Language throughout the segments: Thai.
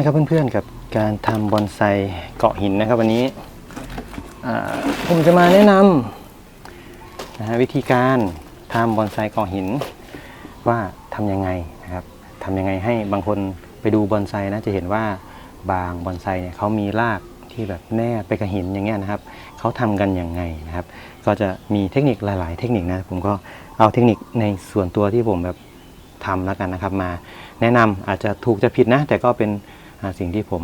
นะครับเพื่อนๆกับการทำบอนไซเกาะหินนะครับวันนี้ผมจะมาแนะนำนะฮะวิธีการทำบอนไซเกาะหิน ว่าทำยังไงนะครับทำยังไงให้บางคนไปดูบอนไซนะจะเห็นว่าบางบอนไซเนี่ยเขามีรากที่แบบแนบไปกับหินอย่างเงี้ยนะครับเขาทำกันยังไงนะครับ ก็จะมีเทคนิคหลาย ๆ เทคนิคนะผมก็เอาเทคนิคในส่วนตัวที่ผมแบบทำแล้วกันนะครับ มาแนะนำอาจจะถูกจะผิดนะ แต่ก็เป็น สิ่งที่ผม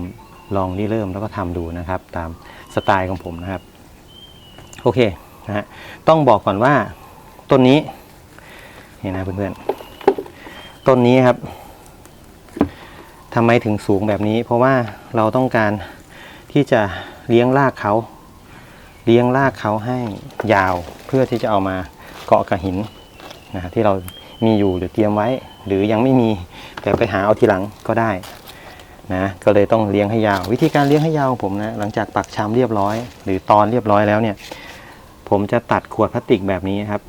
ลองริเริ่มแล้วก็ทำดูนะครับ ตามสไตล์ของผมนะครับ โอเคนะฮะต้องบอกก่อนว่าต้นนี้นี่นะเพื่อนๆต้นนี้ครับทำไมถึงสูงแบบนี้ เพราะว่าเราต้องการที่จะเลี้ยงรากเขา เลี้ยงรากเขาให้ยาวเพื่อที่จะเอามาเกาะกับหินนะฮะที่เรามีอยู่หรือเตรียมไว้ หรือยังไม่มีแต่ไปหาเอาทีหลังก็ได้ นะก็เลยต้องเลี้ยงให้ยาว วิธีการเลี้ยงให้ยาวของผมนะหลังจากปักชามเรียบร้อย หรือตอนเรียบร้อยแล้วเนี่ยผมจะตัดขวดพลาสติกแบบนี้ครับ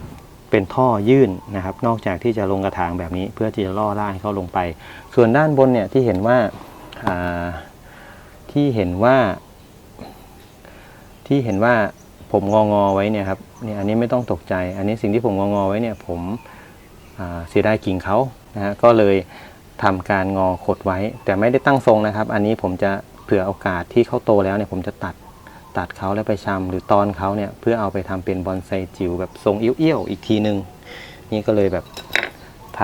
เป็นท่อยื่นนะครับ นอกจากที่จะลงกระถางแบบนี้ เพื่อที่จะล่อราให้เขาลงไป ส่วนด้านบนเนี่ยที่เห็นว่าาที่เห็นว่า ที่เห็นว่าผมงองอไว้เนี่ยครับเนี่ยอันนี้ไม่ต้องตกใจ อันนี้สิ่งที่ผมงองอไว้เนี่ยผมเสียดายกิ่งเขานะฮะก็เลย ทำการงอขดไว้ แต่ไม่ได้ตั้งทรงนะครับ อันนี้ผมจะเผื่อโอกาสที่เขาโตแล้วเนี่ยผมจะตัดตัดเขาแล้วไปชำหรือตอนเขาเนี่ยเพื่อเอาไปทำเป็นบอนไซจิ๋วแบบทรงเอี้ยวๆอีกทีหนึ่งนี่ก็เลยแบบท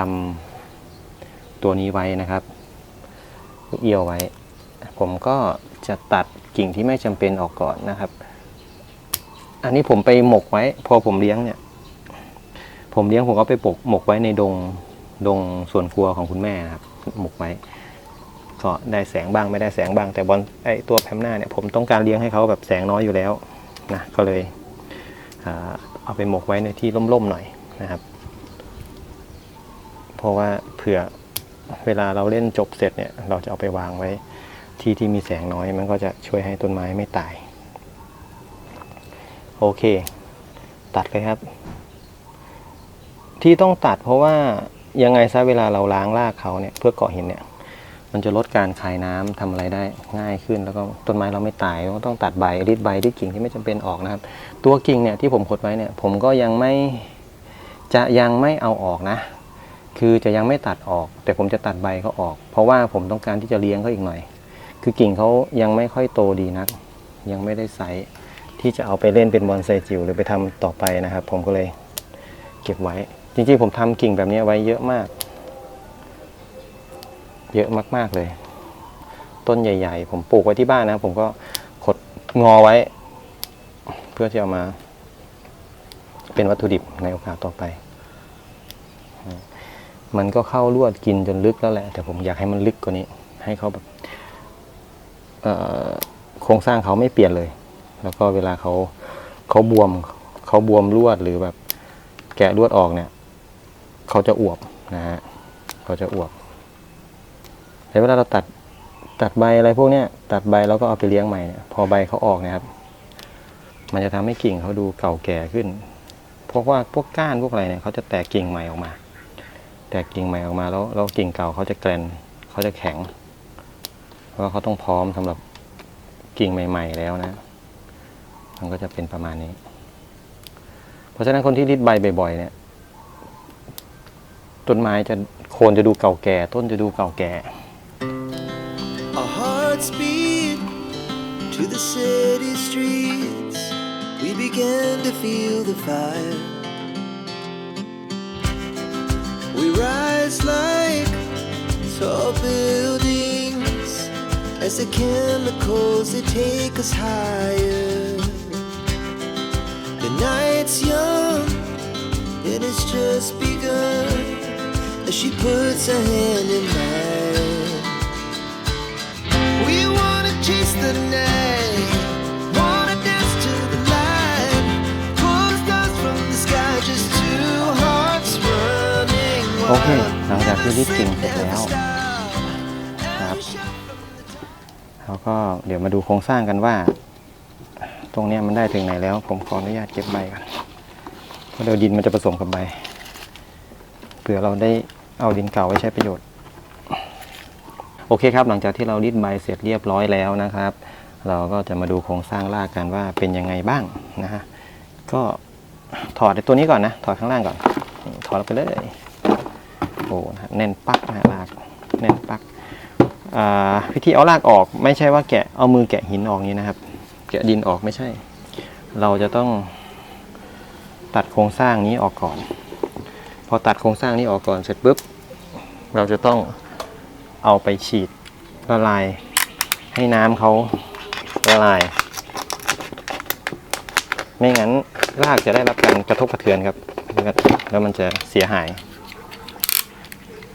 ำตัวนี้ไว้นะครับเอี้ยวไว้ ผมก็จะตัดกิ่งที่ไม่จำเป็นออกก่อนนะครับ อันนี้ผมไปหมกไว้ พอผมเลี้ยงเนี่ย ผมเลี้ยงผมก็ไปปกหมกไว้ในดง ดงส่วนครัวของคุณแม่นะครับหมกไว้ก็ได้แสงบ้างไม่ได้แสงบ้าง แต่บอลไอตัวแพมหน้าเนี่ยผมต้องการเลี้ยงให้เขาแบบแสงน้อยอยู่แล้วนะก็เลยเอาไปหมกไว้ในที่ร่มๆหน่อยนะครับ เพราะว่าเผื่อเวลาเราเล่นจบเสร็จเนี่ยเราจะเอาไปวางไว้ที่ที่มีแสงน้อยมันก็จะช่วยให้ต้นไม้ไม่ตาย โอเค ตัดเลยครับ ที่ต้องตัดเพราะว่า ยังไงซะเวลาเราล้างรากเขาเนี่ยเพื่อเกาะหินเนี่ย มันจะลดการคายน้ำทำอะไรได้ง่ายขึ้น แล้วก็ต้นไม้เราไม่ตายเราต้องตัดใบรีดใบรีดกิ่งที่ไม่จำเป็นออกนะครับ ตัวกิ่งเนี่ยที่ผมขดไว้เนี่ย ผมก็ยังไม่จะยังไม่เอาออกนะ คือจะยังไม่ตัดออก แต่ผมจะตัดใบเขาออก เพราะว่าผมต้องการที่จะเลี้ยงเขาอีกหน่อย คือกิ่งเขายังไม่ค่อยโตดีนัก ยังไม่ได้ไซส์ที่จะเอาไปเล่นเป็นบอนไซจิ๋วหรือไปทำต่อไปนะครับ ผมก็เลยเก็บไว้ จริงๆผมทำกิ่งแบบนี้ไว้เยอะมาก เยอะมากๆเลย ต้นใหญ่ ๆ ผมปลูกไว้ที่บ้านนะ ผมก็ขดงอไว้ เพื่อที่เอามา เป็นวัตถุดิบในโอกาสต่อไป มันก็เข้าลวดกินจนลึกแล้วแหละ แต่ผมอยากให้มันลึกกว่านี้ ให้เขาแบบโครงสร้างเขาไม่เปลี่ยนเลย แล้วก็เวลาเขาเขาบวมเขาบวมลวดหรือแบบแกะลวดออกเนี่ย เขาจะอวบนะฮะเขาจะอวบแล้วเวลาเราตัดตัดใบอะไรพวกเนี้ยตัดใบแล้วก็เอาไปเลี้ยงใหม่เนี่ยพอใบเขาออกนะครับ มันจะทำให้กิ่งเขาดูเก่าแก่ขึ้น เพราะว่าพวกก้านพวกอะไรเนี่ยเขาจะแตกกิ่งใหม่ออกมา แตกกิ่งใหม่ออกมาแล้วแล้วกิ่งเก่าเขาจะแกรนเขาจะแข็ง เพราะว่าเขาต้องพร้อมสำหรับกิ่งใหม่ ๆ แล้วนะ มันก็จะเป็นประมาณนี้ เพราะฉะนั้นคนที่ริดใบบ่อยๆเนี่ย ต้นไม้จะโคนจะดูเก่าแก่ ต้นจะดูเก่าแก่ Our hearts beat to the city streets. We began to feel the fire. We rise like tall buildings as the chemicals they take us higher. The night's young and it's just begun as she puts her hand in mine. We wanna chase the night, wanna dance to the light, pull the stars from the sky, just two hearts running โอเค wild. หลังจากที่ริดกิ่งเสร็จ Never แล้ว stop. ครับแล้วก็เดี๋ยวมาดูโครงสร้างกันว่า ตรงเนี้ยมันได้ถึงไหนแล้ว ผมขออนุญาตเก็บใบก่อนเพราะเดี๋ยวดินมันจะผสมกับใบเผื่อเราได้ เอาดินเก่าไว้ใช้ประโยชน์ โอเคครับ หลังจากที่เรารีดใบเสร็จเรียบร้อยแล้วนะครับ เราก็จะมาดูโครงสร้างรากกันว่าเป็นยังไงบ้างนะฮะก็ถอดตัวนี้ก่อนนะ ถอดข้างล่างก่อน ถอดไปเลย โอ้แน่นปักนะรากแน่นปักอ่าวิธีเอารากออกไม่ใช่ว่าแกะเอามือแกะหินออกนี้นะครับ แกะดินออกไม่ใช่ เราจะต้องตัดโครงสร้างนี้ออกก่อน พอตัดโครงสร้างนี้ออกก่อนเสร็จปุ๊บ เราจะต้องเอาไปฉีดละลาย ให้น้ำเขาละลาย ไม่งั้นรากจะได้รับการกระทบกระเทือนครับ แล้วมันจะเสียหาย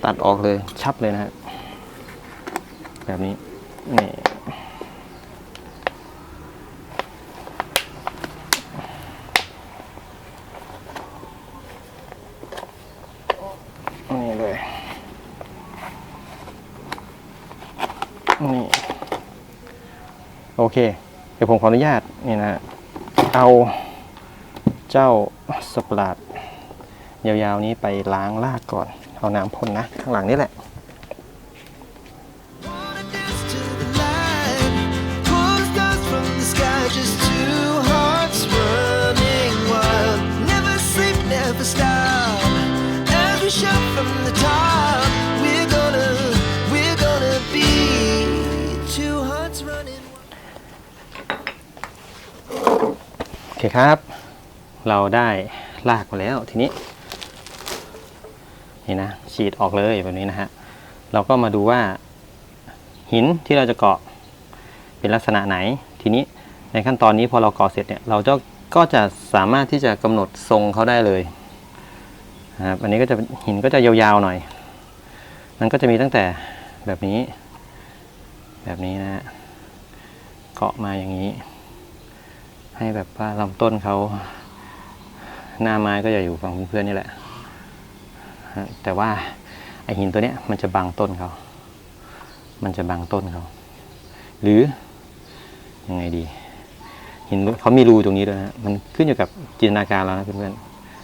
ตัดออกเลยชับเลยนะฮะแบบนี้นี่นี่ โอเค เดี๋ยวผมขออนุญาตนี่นะ เอาเจ้าสปราดยาวๆนี้ไปล้างรากก่อน เอาน้ำพ่นนะ ข้างหลังนี่แหละ ครับ เราได้รากมาแล้วทีนี้ นี่นะฉีดออกเลยแบบนี้นะฮะเราก็มาดูว่า หินที่เราจะเกาะเป็นลักษณะไหน ทีนี้ในขั้นตอนนี้พอเราเกาะเสร็จเนี่ย เราจะก็จะสามารถที่จะกำหนดทรงเขาได้เลยครับอันนี้ก็จะหินก็จะยาวๆหน่อย มันก็จะมีตั้งแต่แบบนี้ แบบนี้นะฮะเกาะมาอย่างนี้ ให้แบบว่าลำต้นเขาหน้าไม้ก็จะอยู่ฝั่งเพื่อนนี่แหละ แต่ว่าไอหินตัวเนี้ยมันจะบังต้นเขา มันจะบังต้นเขา หรือยังไงดี หินเขามีรูตรงนี้ด้วยนะ มันขึ้นอยู่กับจินตนาการเรานะเพื่อน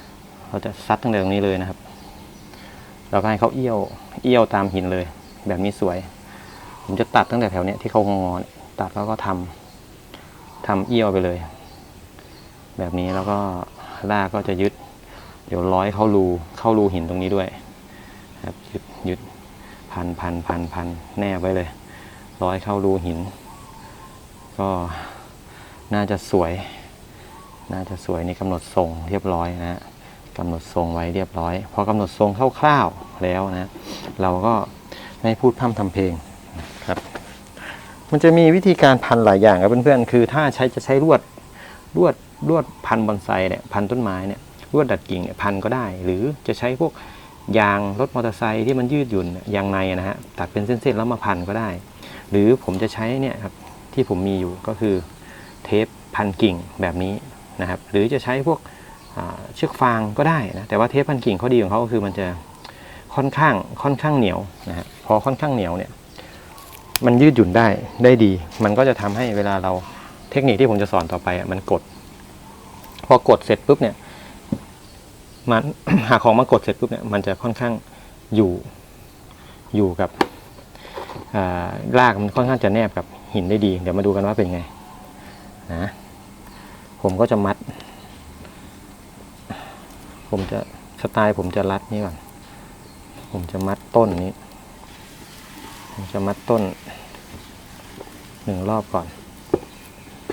ๆ เราจะซัดตั้งแต่ตรงนี้เลยนะครับ เราก็ให้เขาเอี้ยว เอี้ยวตามหินเลย แบบนี้สวย ผมจะตัดตั้งแต่แถวเนี้ยที่เขางอตัดแล้วก็ทำทำเอี้ยวไปเลย แบบนี้แล้วก็รากก็จะยึด เดี๋ยวร้อยเข้ารูเข้ารูหินตรงนี้ด้วยครับยึดยึดพันพันพันพันแนบไว้เลย ร้อยเข้ารูหิน ก็น่าจะสวย น่าจะสวยในกำหนดทรงเรียบร้อยนะฮะกำหนดทรงไว้เรียบร้อย พอกำหนดทรงคร่าวๆแล้วนะ เราก็ไม่พูดพร่ำทำเพลงครับ มันจะมีวิธีการพันหลายอย่างครับเพื่อนๆ คือถ้าใช้จะใช้ลวดลวดลวดพันบอนไซเนี่ยพันต้นไม้เนี่ยลวดดัดกิ่งเนี่ยพันก็ได้ หรือจะใช้พวกยางรถมอเตอร์ไซค์ที่มันยืดหยุ่นยางในนะฮะตัดเป็นเส้นๆแล้วมาพันก็ได้ หรือผมจะใช้เนี่ยครับที่ผมมีอยู่ก็คือเทปพันกิ่งแบบนี้นะครับ หรือจะใช้พวกเชือกฟางก็ได้นะแต่ว่าเทปพันกิ่งข้อดีของเขาก็คือมันจะค่อนข้างค่อนข้างเหนียวนะฮะพอค่อนข้างเหนียวเนี่ยมันยืดหยุ่นได้ได้ดี มันก็จะทำให้เวลาเราเทคนิคที่ผมจะสอนต่อไปอะมันกด พอกดเสร็จปุ๊บเนี่ยมันหาของมากดเสร็จปุ๊บเนี่ยมันจะค่อนข้างอยู่อยู่กับอ่ารากมันค่อนข้างจะแนบกับหินได้ดี เดี๋ยวมาดูกันว่าเป็นไงนะผมก็จะมัด ผมจะสไตล์ผมจะรัดนี่ก่อนผมจะมัดต้นนี้ ผมจะมัดต้นหนึ่งรอบก่อน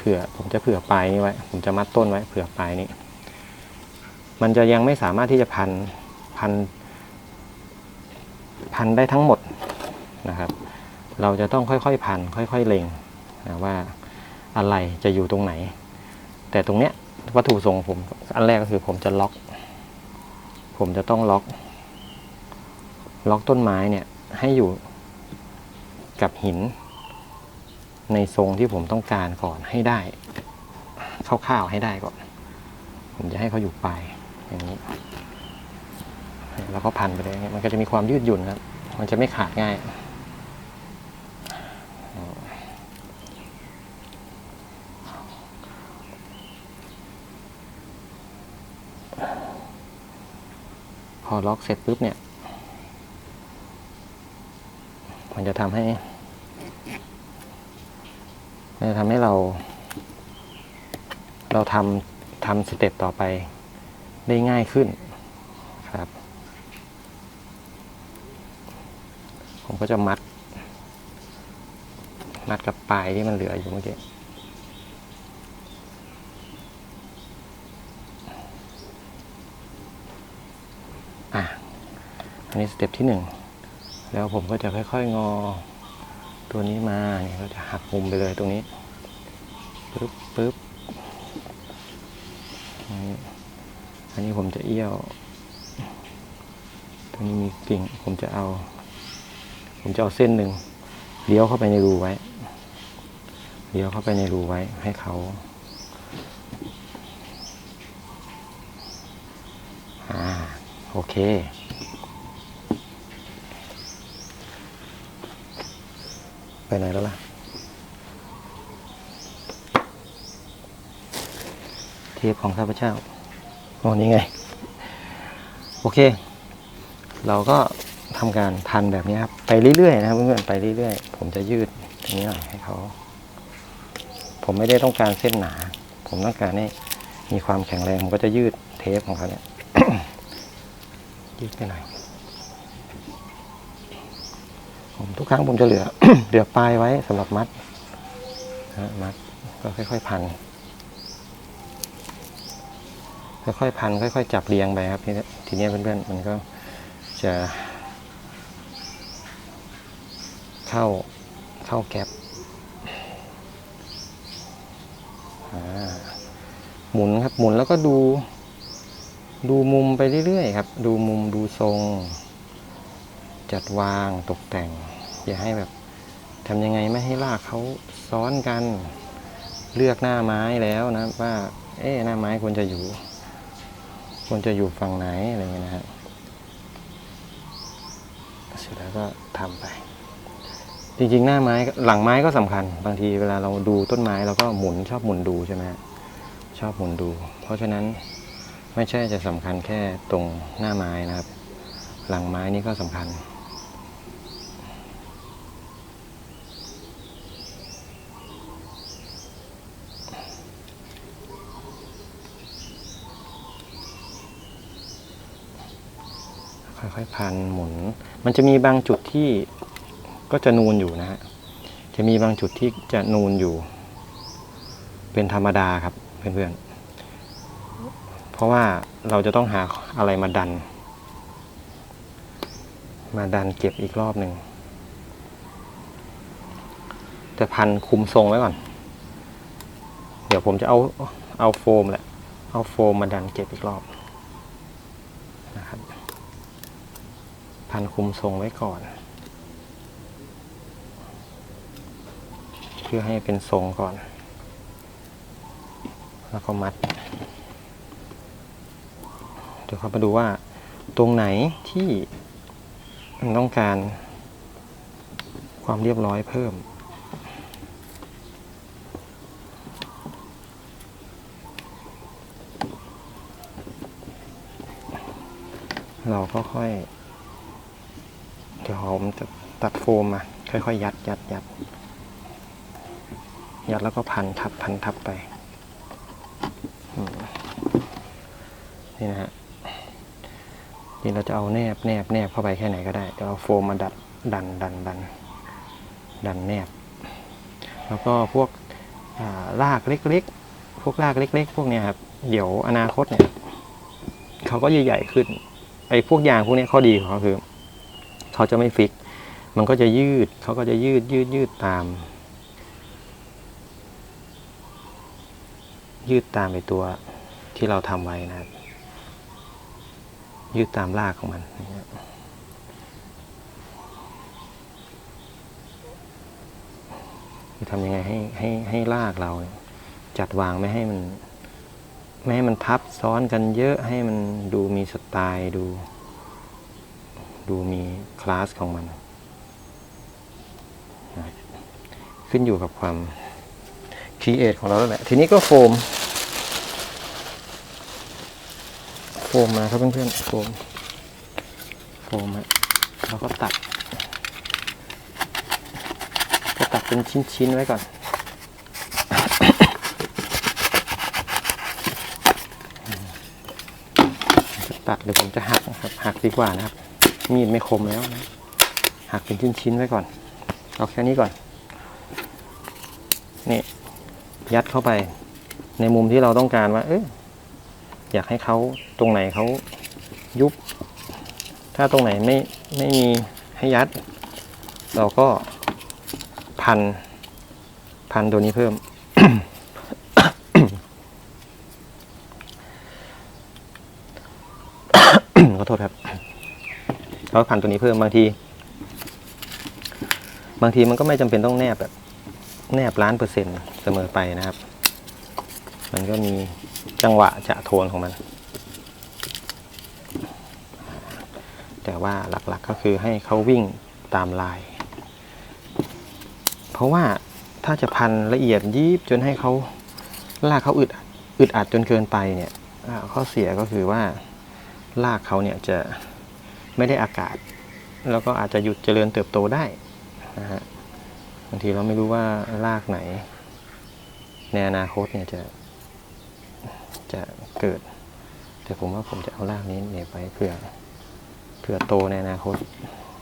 ผื่อผมจะเผื่อปลายนี้ไว้ ผมจะมัดต้นไว้เผื่อปลายนี้ มันจะยังไม่สามารถที่จะพันพัน พันได้ทั้งหมดนะครับ เราจะต้องค่อยๆพัน ค่อยๆเล็งนะว่าอะไรจะอยู่ตรงไหน แต่ตรงเนี้ยวัตถุประสงค์ของผมอันแรกก็คือผมจะล็อก ผมจะต้องล็อก ล็อกต้นไม้เนี่ยให้อยู่กับหิน ในทรงที่ผมต้องการก่อนให้ได้คร่าวๆให้ได้ก่อน ผมจะให้เขาอยู่ปลายอย่างนี้ แล้วก็พันไปเลยมันก็จะมีความยืดหยุ่นครับ มันจะไม่ขาดง่ายพอล็อกเสร็จปุ๊บเนี่ย มันจะทำให้ จะทำให้เรา เราทำทำสเต็ปต่อไปได้ง่ายขึ้นครับ ผมก็จะมัด มัดกับปลายที่มันเหลืออยู่เมื่อกี้อะอันนี้สเต็ปที่หนึ่ง แล้วผมก็จะค่อยๆ งอ ตัวนี้มาเนี่ยก็จะหักมุมไปเลยตรงนี้ปึ๊บปึ๊บอันนี้อันนี้ผมจะเอี้ยว ตรงนี้มีกิ่งผมจะเอา ผมจะเอาเส้นหนึ่งเลี้ยวเข้าไปในรูไว้ เลี้ยวเข้าไปในรูไว้ให้เขาอ่าโอเค ไปไหนแล้วล่ะ เทปของข้าพเจ้าโอ้นี่ไง โอเค เราก็ทำการพันแบบนี้ครับ ไปเรื่อยๆนะครับเพื่อนๆไปเรื่อยๆ ผมจะยืดตรงนี้หน่อยให้เขา ผมไม่ได้ต้องการเส้นหนา ผมต้องการให้มีความแข็งแรง ผมก็จะยืดเทปของเขาเนี่ย ยืดไปหน่อย ผม ทุกครั้งผมจะเหลือ เหลือปลายไว้สำหรับมัดนะฮะมัดก็ค่อยๆพัน ค่อยๆพัน ค่อยๆจับเรียงไปครับทีนี้ทีนี้เพื่อนๆมันก็จะเข้าเข้าแก๊ปอ่าหมุนครับหมุนแล้วก็ดู ดูมุมไปเรื่อยๆครับ ดูมุมดูทรง จัดวางตกแต่ง อย่าให้แบบทำยังไงไม่ให้ลากเขาซ้อนกันเลือกหน้าไม้แล้วนะว่าเอ๊หน้าไม้ควรจะอยู่ควรจะอยู่ฝั่งไหนอะไรเงี้ยนะฮะเสร็จแล้วก็ทำไป จริงๆ หน้าไม้หลังไม้ก็สำคัญ บางทีเวลาเราดูต้นไม้เราก็หมุนชอบหมุนดูใช่ไหมฮะชอบหมุนดู เพราะฉะนั้นไม่ใช่จะสำคัญแค่ตรงหน้าไม้นะครับ หลังไม้นี่ก็สำคัญ ค่อยๆพันหมุน มันจะมีบางจุดที่ก็จะนูนอยู่นะฮะ จะมีบางจุดที่จะนูนอยู่ เป็นธรรมดาครับเพื่อนๆ เพราะว่าเราจะต้องหาอะไรมาดัน มาดันเก็บอีกรอบหนึ่งจะพันคุมทรงไว้ก่อน เดี๋ยวผมจะเอาเอาโฟมแหละ เอาโฟมมาดันเก็บอีกรอบ พันคุมทรงไว้ก่อน เพื่อให้เป็นทรงก่อน แล้วก็มัด เดี๋ยวเรามาดูว่าตรงไหนที่มันต้องการความเรียบร้อยเพิ่ม เราก็ค่อย ดี๋ยวผมจะตัดโฟมมาค่อยๆ ยัดยัดยัดยัดแล้วก็พันทับพันทับไปนี่นะฮะนี่เราจะเอาแนบแนบแนบเข้าไปแค่ไหนก็ได้เดี๋ยวเอาโฟมมาดัดดันดันดันดันแนบ แล้วก็พวกอ่ารากเล็กๆ พวกรากเล็ก ๆ พวกเนี้ยครับเดี๋ยวอนาคตเนี่ยเขาก็ใหญ่ๆขึ้นไอ้พวกยางพวกนี้ข้อดีของเขาคือ เขาจะไม่ฟิก มันก็จะยืดเขาก็จะยืดยืดยืดตาม ยืดตามไปตัวที่เราทำไว้นะครับ ยืดตามรากของมันคือทำยังไงให้ให้ให้รากเรา จัดวางไม่ให้มัน ไม่ให้มันทับซ้อนกันเยอะให้มันดูมีสไตล์ดู ดูมีคลาสของมัน ขึ้นอยู่กับความครีเอทของเราแล้วแหละ ทีนี้ก็โฟม โฟมมาครับเพื่อนๆ โฟม โฟมฮะล้วก็ตัด ก็ตัดเป็นชิ้นๆไว้ก่อนตัดเดี๋ยวผมจะหักนะครับหักดีกว่านะครับ มีดไม่คมแล้วนะหักเป็นชิ้นๆไว้ก่อน เอาแค่นี้ก่อน นี่ ยัดเข้าไป ในมุมที่เราต้องการว่า เอออยากให้เขาตรงไหนเขายุบ ถ้าตรงไหนไม่ไม่มีให้ยัด เราก็พัน พันตัวนี้เพิ่ม ขอโทษครับ เราพันตัวนี้เพิ่มบางที บางทีมันก็ไม่จำเป็นต้องแนบแบบแนบล้านเปอร์เซ็นต์เสมอไปนะครับ มันก็มีจังหวะจะโทนของมัน แต่ว่าหลักๆก็คือให้เขาวิ่งตามลาย เพราะว่าถ้าจะพันละเอียดยิบจนให้เขาลากเขาอึดอัดอึดอัดจนเกินไปเนี่ยข้อเสียก็คือว่าลากเขาเนี่ยจะ ไม่ได้อากาศ แล้วก็อาจจะหยุดเจริญเติบโตได้นะฮะบางทีเราไม่รู้ว่าลากไหน ในอนาคตเนี่ยจะจะเกิด แต่ผมว่าผมจะเอาลากนี้เหน็บไว้เผื่อเผื่อโตในอนาคต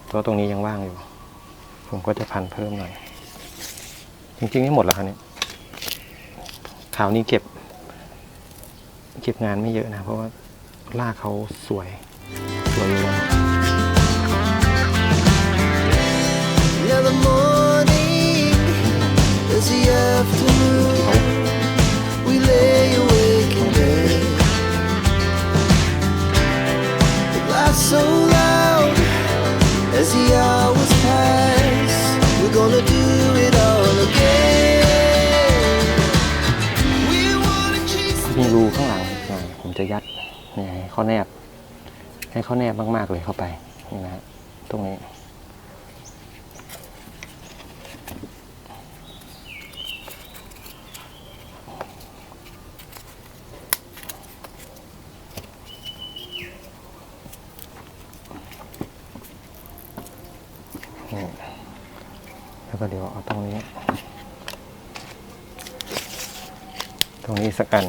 เพราะตรงนี้ยังว่างอยู่ ผมก็จะพันเพิ่มหน่อย จริงๆไม่หมดแล้วครับเนี่ยข่าวนี้เก็บ เก็บงานไม่เยอะนะ เพราะว่าลากเขาสวย สวยอยู่แล้ว ข้างหลังน่อยผมจะยัดเนี่ยให้เขาแนบ ให้เขาแนบมาก ๆ เลยเข้าไปนี่นะฮะตรงนี้ แล้วก็เดี๋ยวเอาตรงนี้ ตรงนี้สักอัน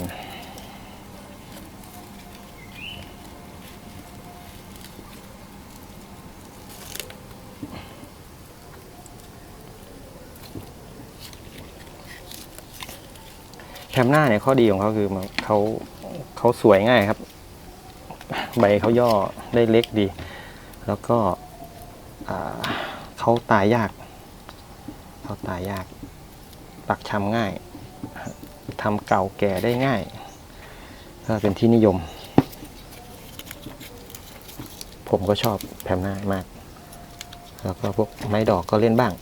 มหน้าเนี่ยข้อดีของเขาคือเขาเขาสวยง่ายครับ ใบเขาย่อได้เล็กดี แล้วก็เขาตายยากเขาตายยาก ปักชำง่ายทำเก่าแก่ได้ง่าย ก็เป็นที่นิยม ผมก็ชอบแพมหน้ามาก แล้วก็พวกไม้ดอกก็เล่นบ้าง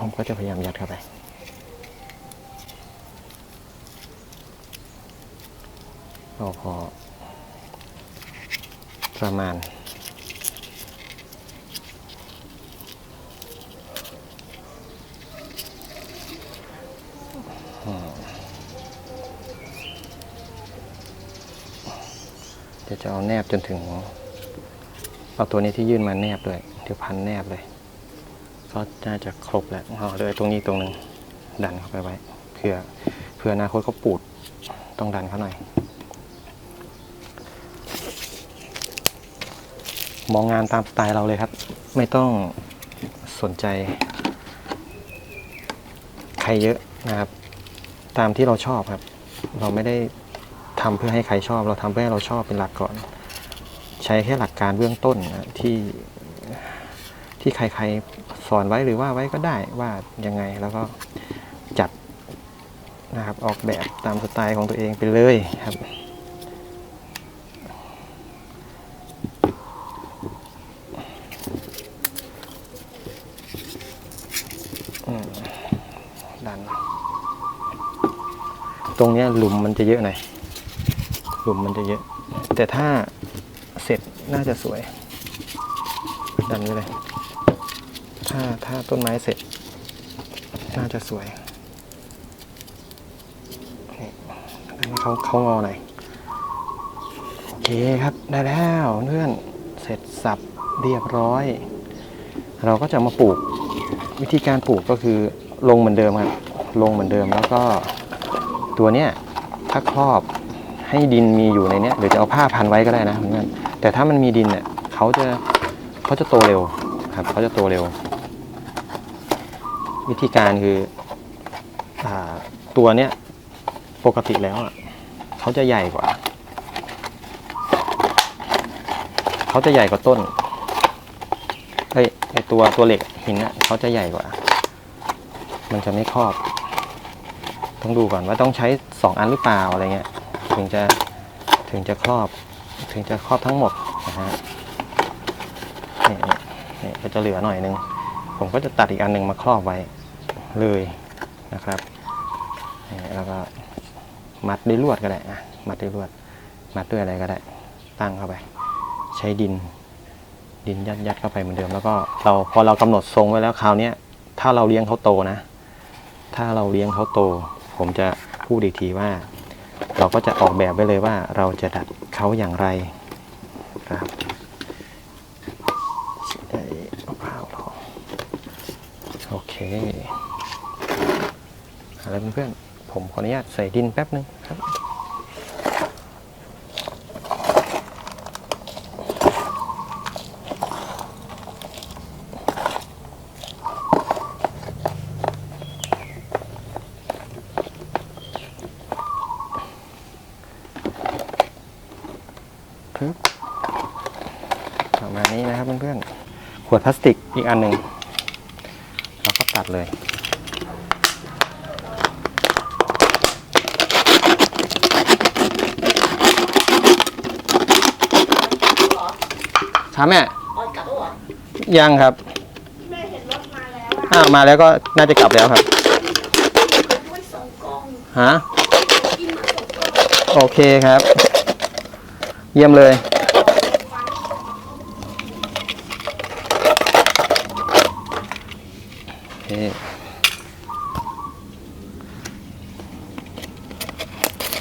ผม ก็จะพยายามยัดเข้าไปเอาพอ ประมาณ เดี๋ยวจะเอาแนบจนถึง เอาตัวนี้ที่ยื่นมาแนบด้วยเดี๋ยวพันแนบเลย ก็น่าจะครบแล้วอ๋อเดี๋ยตรงนี้ตรงหนึ่งดันเข้าไปไว้เพื่อเพื่ออนาคตเขาปูดต้องดันเขาหน่อยมองงานตามสไตล์เราเลยครับ ไม่ต้องสนใจ ใครเยอะนะครับ ตามที่เราชอบครับ เราไม่ได้ทำเพื่อให้ใครชอบ เราทำเพื่อให้เราชอบเป็นหลักก่อน ใช้แค่หลักการเบื้องต้นนะที่ที่ใครๆ สอนไว้หรือว่าไว้ก็ได้ว่ายังไงแล้วก็จัดนะครับออกแบบตามสไตล์ของตัวเองไปเลยครับดัน ตรงนี้หลุมมันจะเยอะหน่อยหลุมมันจะเยอะ แต่ถ้าเสร็จน่าจะสวย ดันไว้เลย ถ้าถ้าต้นไม้เสร็จ น่าจะสวยนี่ดันให้เขาเขางอหน่อยโอเคครับได้แล้วเพื่อนเสร็จสับเรียบร้อย เราก็จะมาปลูก วิธีการปลูกก็คือลงเหมือนเดิมครับลงเหมือนเดิมแล้วก็ตัวเนี้ยถ้าครอบให้ดินมีอยู่ในเนี้ยหรือจะเอาผ้าพันไว้ก็ได้นะเพื่อนแต่ถ้ามันมีดินเนี่ยเขาจะเขาจะโตเร็วครับเขาจะโตเร็ว วิธีการคืออตัวเนี้ยปกติแล้วเขาจะใหญ่กว่า เขาจะใหญ่กว่าต้นเฮ้ไอตัวตัวเหล็กหินน่ะเขาจะใหญ่กว่า มันจะไม่ครอบ ต้องดูก่อนว่าต้องใช้สองอันหรือเปล่าอะไรเงี้ย ถึงจะถึงจะครอบ ถึงจะครอบทั้งหมดนะฮะนี่นี่นี่ก็จะเหลือหน่อยนึง ผมก็จะตัดอีกอันหนึ่งมาครอบไว้เลยนะครับแล้วก็มัดด้วยลวดก็ได้อะมัดด้วยลวด มัดด้วยอะไรก็ได้ ตั้งเข้าไป ใช้ดิน ดินยัดยัดเข้าไปเหมือนเดิม แล้วก็เราพอเรากำหนดทรงไว้แล้วคราวนี้ถ้าเราเลี้ยงเขาโตนะ ถ้าเราเลี้ยงเขาโต ผมจะพูดอีกทีว่า เราก็จะออกแบบไว้เลยว่าเราจะดัดเขาอย่างไรครับไอ้มะพร้าวทองโอ เคอาละเพื่อนๆผมขออนุญาตใส่ดินแป๊บนึงครับประมาณนี้นะครับเพื่อนๆขวดพลาสติกอีกอันหนึ่ง ตัดเลยครับแม่ออนกลับแล้วเหรอยังครับ แม่เห็นรถมาแล้วอะอ้าวมาแล้วก็น่าจะกลับแล้วครับด้วยสองกล่องฮะ กินมาสองกล่อง โอเคครับ เยี่ยมเลย โอ เค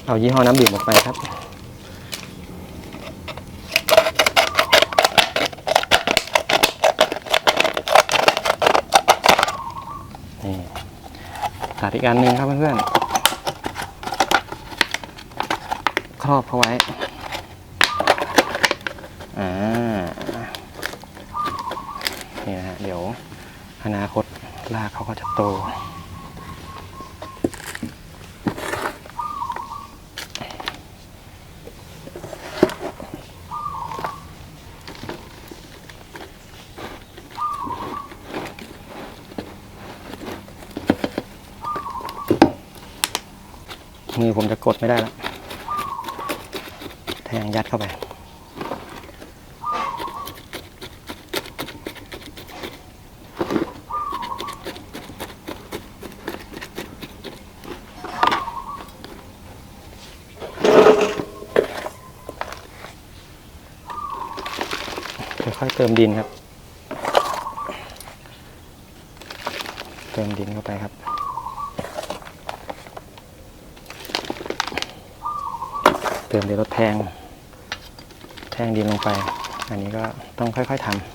เอายี่ห้อน้ำดื่มออกไปครับ นี่ตัดอีกอันหนึ่งครับเพื่อนๆ ครอบเขาไว้ อ่า นี่นะฮะ เดี๋ยวอนาคต เขาก็จะโต มือผมจะกดไม่ได้แล้วแทงยัดเข้าไป ค่อยๆเติมดินครับ เติมดินเข้าไปครับ เติมเดี๋ยวรถแทง แทงดินลงไป อันนี้ก็ต้องค่อยๆทำ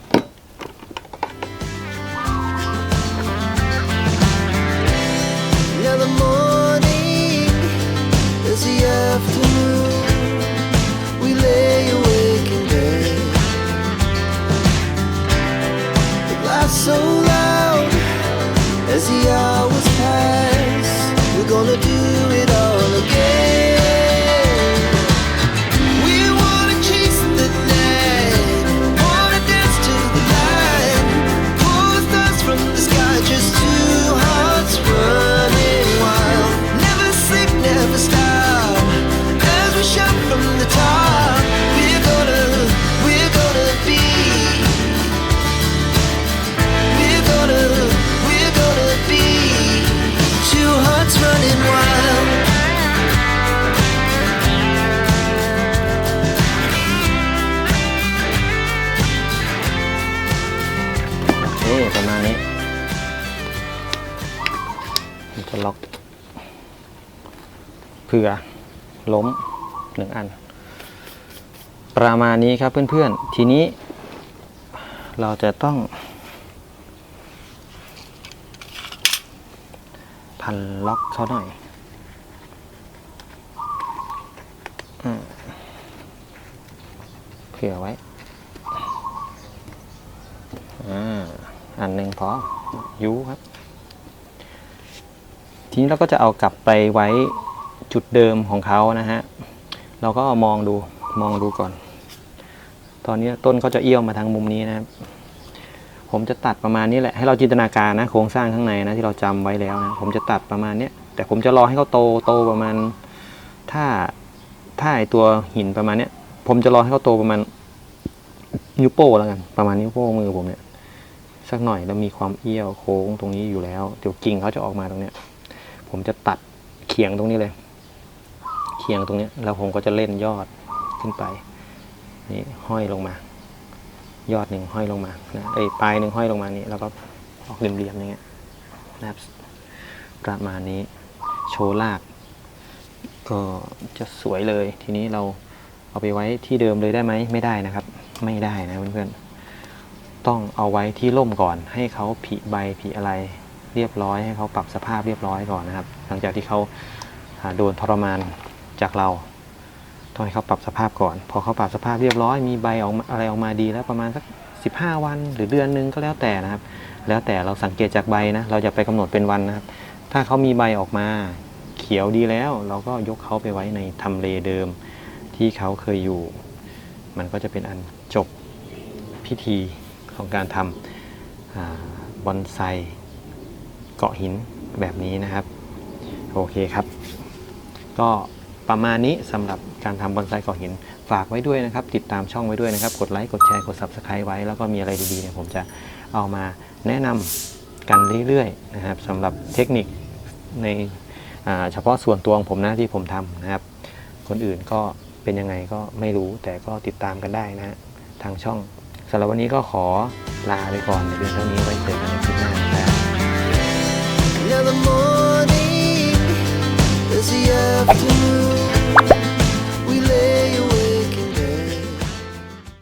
so loud as the เผื่อล้มหนึ่งอัน ประมาณนี้ครับเพื่อนๆ ทีนี้เราจะต้อง พันล็อกเขาหน่อยอเผื่อไว้อ่าอันหนึ่งพอยูครับ ทีนี้เราก็จะเอากลับไปไว้ จุดเดิมของเขานะฮะ เราก็มองดูมองดูก่อน ตอนนี้ต้นเขาจะเอี้ยวมาทางมุมนี้นะครับ ผมจะตัดประมาณนี้แหละให้เราจินตนาการนะโครงสร้างข้างในนะที่เราจำไว้แล้วนะผมจะตัดประมาณนี้แต่ผมจะรอให้เขาโตโตประมาณ ถ้าถ้าไอตัวหินประมาณนี้ผมจะรอให้เขาโตประมาณนิ้วโป้งแล้วกันประมาณนิ้วโป้งมือผมเนี่ยสักหน่อยแล้วมีความเอี้ยวโค้งตรงนี้อยู่แล้ว เดี๋ยวกิ่งเขาจะออกมาตรงเนี้ย ผมจะตัดเขียงตรงนี้เลย เขียงตรงนี้ยแล้วผมก็จะเล่นยอดขึ้นไปนี่ห้อยลงมา ยอดหนึ่งห้อยลงมานะไอ้ปลายหนึ่งห้อยลงมานี่แล้วก็ออกเหลี่ยมๆอย่างเงี้ยนะครับประมาณนี้โชว์ลากก็จะสวยเลยทีนี้เราเอาไปไว้ที่เดิมเลยได้ไหมไม่ได้นะครับ ไม่ได้นะเพื่อนๆต้องเอาไว้ที่ร่มก่อน ให้เขาผลิใบผลิอะไรเรียบร้อยให้เขาปรับสภาพเรียบร้อยก่อนนะครับ หลังจากที่เขาโดนทรมาน จากเราต้องให้เขาปรับสภาพก่อน พอเขาปรับสภาพเรียบร้อยมีใบออกมาอะไรออกมาดีแล้วประมาณสัก 15 วันหรือเดือนนึงก็แล้วแต่นะครับ แล้วแต่เราสังเกตจากใบนะเราจะไปกำหนดเป็นวันนะครับ ถ้าเขามีใบออกมาเขียวดีแล้ว เราก็ยกเขาไปไว้ในทำเลเดิมที่เขาเคยอยู่ มันก็จะเป็นอันจบพิธีของการทำอบอนไซเกาะหินแบบนี้นะครับ โอเคครับ ก็ ประมาณนี้สำหรับการทำบอนไซก่อหินฝากไว้ด้วยนะครับ ติดตามช่องไว้ด้วยนะครับ กดไลค์กดแชร์กด s u b สไครต์ไว้ แล้วก็มีอะไรดีๆเนี่ยผมจะเอามาแนะนำกันเรื่อยๆนะครับสำหรับเทคนิคในเฉพาะส่วนตัวของผมนะที่ผมทำนะครับ คนอื่นก็เป็นยังไงก็ไม่รู้แต่ก็ติดตามกันได้นะทางช่องสำหรับวันนี้ก็ขอลาไปก่อนในเดืองเท่านี้ไว้เจอกันในคลิปหน้านะครับ 음.